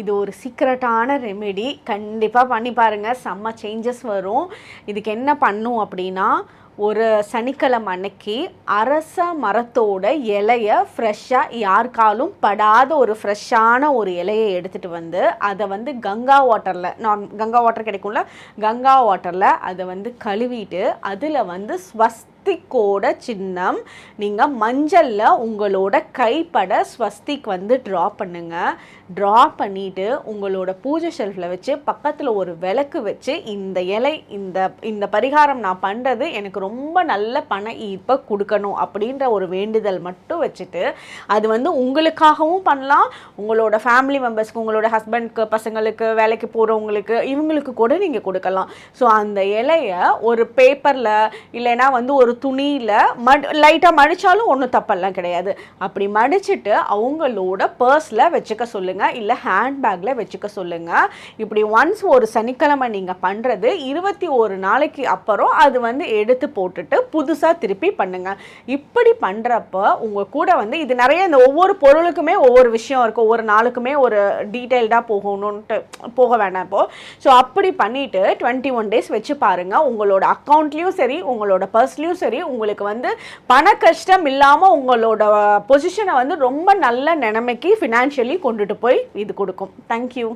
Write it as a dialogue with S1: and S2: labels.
S1: இது ஒரு சீக்ரெட்டான ரெமெடி கண்டிப்பாக பண்ணி பாருங்கள் செம்ம சேஞ்சஸ் வரும். இதுக்கு என்ன பண்ணும் அப்படின்னா ஒரு சனிக்கிழமை அன்னைக்கு அரச மரத்தோட இலையை ஃப்ரெஷ்ஷாக யாருக்காலும் படாத ஒரு ஃப்ரெஷ்ஷான ஒரு இலையை எடுத்துகிட்டு வந்து அதை வந்து கங்கா வாட்டரில் நான் கங்கா வாட்டர் கிடைக்கும்ல கங்கா வாட்டரில் அதை வந்து கழுவிட்டு அதில் வந்து ஸ்வஸ்திக்கோட சின்னம் நீங்கள் மஞ்சளில் உங்களோட கைப்பட ஸ்வஸ்திக் வந்து ட்ரா பண்ணுங்க. ட்ரா பண்ணிவிட்டு உங்களோட பூஜை ஷெல்ஃபில் வச்சு பக்கத்தில் ஒரு விளக்கு வச்சு இந்த இலை இந்த இந்த பரிகாரம் நான் பண்ணுறது எனக்கு ரொம்ப நல்ல பண ஈர்ப்பை கொடுக்கணும் அப்படின்ற ஒரு வேண்டுதல் மட்டும் வச்சுட்டு அது வந்து உங்களுக்காகவும் பண்ணலாம். உங்களோட ஃபேமிலி மெம்பர்ஸ்க்கு உங்களோட ஹஸ்பண்ட்க்கு பசங்களுக்கு வேலைக்கு போகிறவங்களுக்கு இவங்களுக்கு கூட நீங்கள் கொடுக்கலாம். ஸோ அந்த இலையை ஒரு பேப்பரில் இல்லைன்னா வந்து ஒரு துணியில் மட் லைட்டாக மடித்தாலும் ஒன்றும் தப்பெல்லாம் கிடையாது. அப்படி மடிச்சுட்டு அவங்களோட பர்ஸில் வச்சுக்க சொல்லுங்கள் இல்லை ஹேண்ட்பேக்கில் வச்சுக்க சொல்லுங்கள் இப்படி ஒன்ஸ் ஒரு சனிக்கிழமை நீங்கள் பண்ணுறது இருபத்தி ஒரு நாளைக்கு அப்புறம் அது வந்து எடுத்து போட்டுட்டு புதுசாக திருப்பி பண்ணுங்கள் இப்படி பண்ணுறப்ப உங்கள் கூட வந்து இது நிறைய இந்த ஒவ்வொரு பொருளுக்குமே ஒவ்வொரு விஷயம் இருக்கும். ஒவ்வொரு நாளுக்குமே ஒரு டீட்டெயில்டாக போகணுன்ட்டு போக வேணாம் இப்போது ஸோ அப்படி பண்ணிவிட்டு டுவெண்ட்டி ஒன் டேஸ் வச்சு பாருங்கள் உங்களோட அக்கௌண்ட்லேயும் சரி உங்களோட பர்ஸ்லேயும் சரி உங்களுக்கு வந்து பண கஷ்டம் இல்லாமல் உங்களோட பொசிஷனை வந்து ரொம்ப நல்ல நிலைமைக்கு ஃபினான்ஷியலி கொண்டுட்டு போய் இது கொடுக்கும். தேங்க்யூ